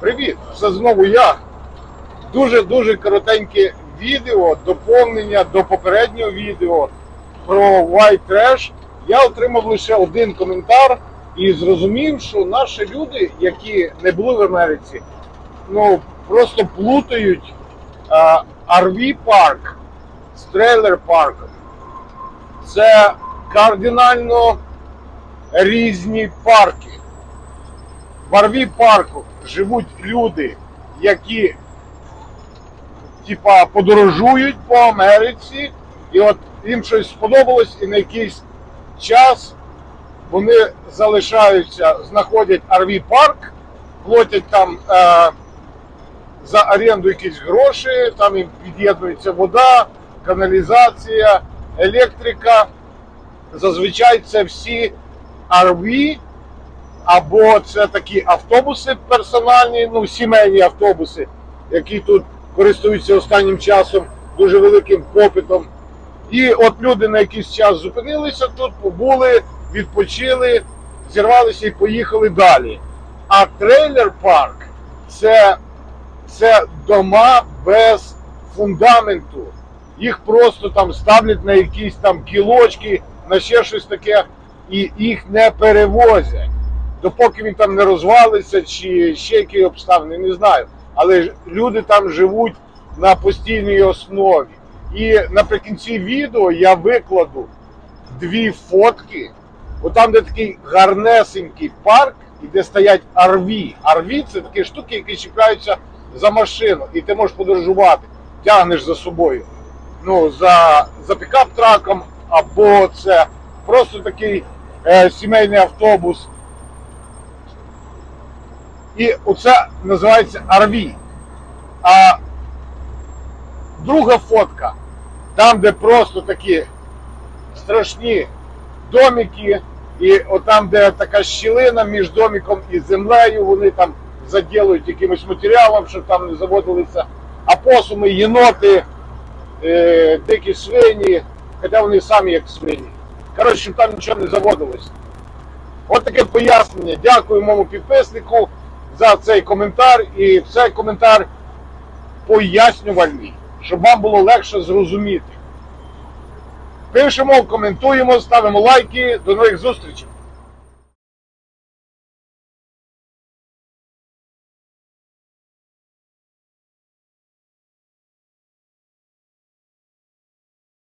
Привіт! Це знову я. Дуже-дуже коротеньке відео, доповнення до попереднього відео про White Trash. Я отримав лише один коментар і зрозумів, що наші люди, які не були в Америці, ну просто плутають RV парк з трейлер парком. Це кардинально різні парки. В RV парку живуть люди, які типа подорожують по Америці, і от їм щось сподобалось, і на якийсь час вони залишаються, знаходять RV парк, платять там е, за оренду якісь гроші, там їм під'єднується вода, каналізація, електрика. Зазвичай це всі RV, або це такі автобуси персональні, ну сімейні автобуси, які тут користуються останнім часом дуже великим попитом. І от люди на якийсь час зупинилися тут, побули, відпочили, зірвалися і поїхали далі. А трейлер парк це, це дома без фундаменту. Їх просто там ставлять на якісь там кілочки, на ще щось таке, і їх не перевозять. Допоки він там не розвалиться, чи ще які обставини, не знаю. Але люди там живуть на постійній основі. І наприкінці відео я викладу дві фотки. Отам, де такий гарнесенький парк, і де стоять RV. RV це такі штуки, які чіпляються за машину, і ти можеш подорожувати, тягнеш за собою. Ну, за, за пікап-траком, або це просто такий е, сімейний автобус. І оце називається RV. А друга фотка, там, де просто такі страшні домики, і отам, де така щілина між домиком і землею, вони там заділують якимось матеріалом, щоб там не заводилися опосуми, єноти, е, дикі свині, хоча вони самі як свині. Коротше, щоб там нічого не заводилось. От таке пояснення. Дякую моєму підписнику за цей коментар. І цей коментар пояснювальний, щоб вам було легше зрозуміти. Пишемо, коментуємо, ставимо лайки. До нових зустрічей!